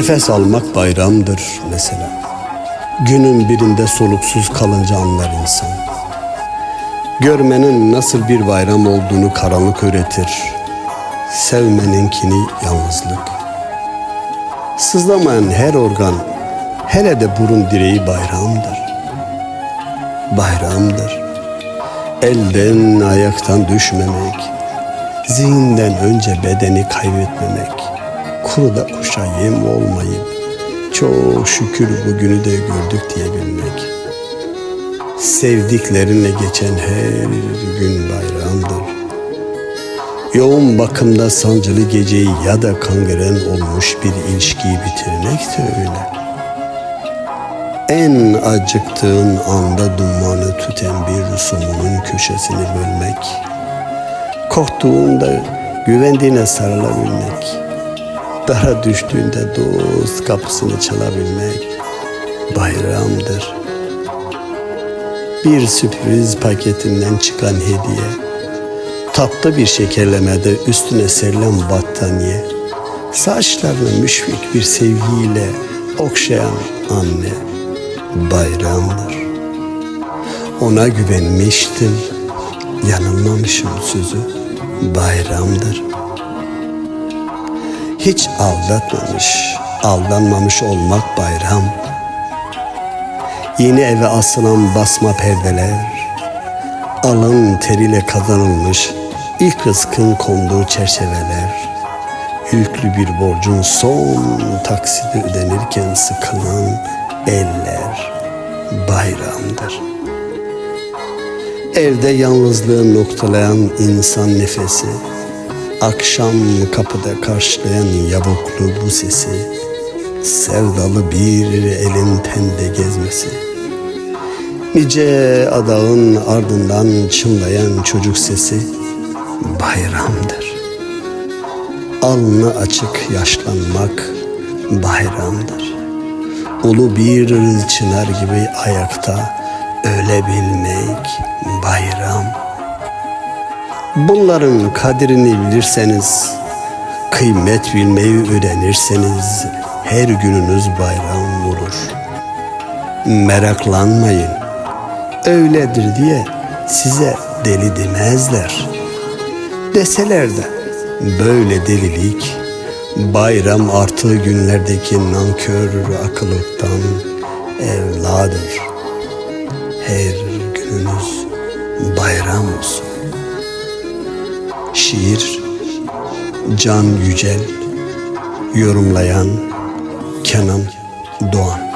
Nefes almak bayramdır mesela. Günün birinde soluksuz kalınca anlar insan. Görmenin nasıl bir bayram olduğunu karanlık öğretir. Sevmeninkini yalnızlık. Sızlamayan her organ, hele de burun direği bayramdır. Bayramdır. Elden ayaktan düşmemek, zihinden önce bedeni kaybetmemek, kuruda kuşa yem olmayıp çok şükür bugünü de gördük diyebilmek. Sevdiklerinle geçen her gün bayramdır. Yoğun bakımda sancılı geceyi ya da kangren olmuş bir ilişkiyi bitirmek de öyle. En acıktığın anda dumanı tüten bir somunun köşesini bölmek. Korktuğunda güvendiğine sarılabilmek. Dara düştüğünde dost kapısını çalabilmek bayramdır. Bir sürpriz paketinden çıkan hediye. Tatlı bir şekerlemede üstüne serilen battaniye. Saçlarını müşfik bir sevgiyle okşayan anne bayramdır. Ona güvenmiştim, yanılmamışım sözü bayramdır. Hiç aldatmamış, aldanmamış olmak bayram. Yeni eve asılan basma perdeler, alın teriyle kazanılmış ilk rızkın konduğu çerçeveler, yüklü bir borcun son taksidi ödenirken sıkılan eller bayramdır. Evde yalnızlığı noktalayan insan nefesi, akşam kapıda karşılayan yabuklu bu sesi, sevdalı bir elin tende gezmesi, nice adağın ardından çınlayan çocuk sesi bayramdır. Alnı açık yaşlanmak bayramdır. Ulu bir çınar gibi ayakta ölebilmek bayram. Bunların kadrini bilirseniz, kıymet bilmeyi öğrenirseniz her gününüz bayram olur. Meraklanmayın. Öyledir diye size deli demezler. Deseler de böyle delilik bayram artığı günlerdeki nankör akıllıktan evladır. Her gününüz bayram olsun. Şiir Can Yücel Yorumlayan Kenan Doğan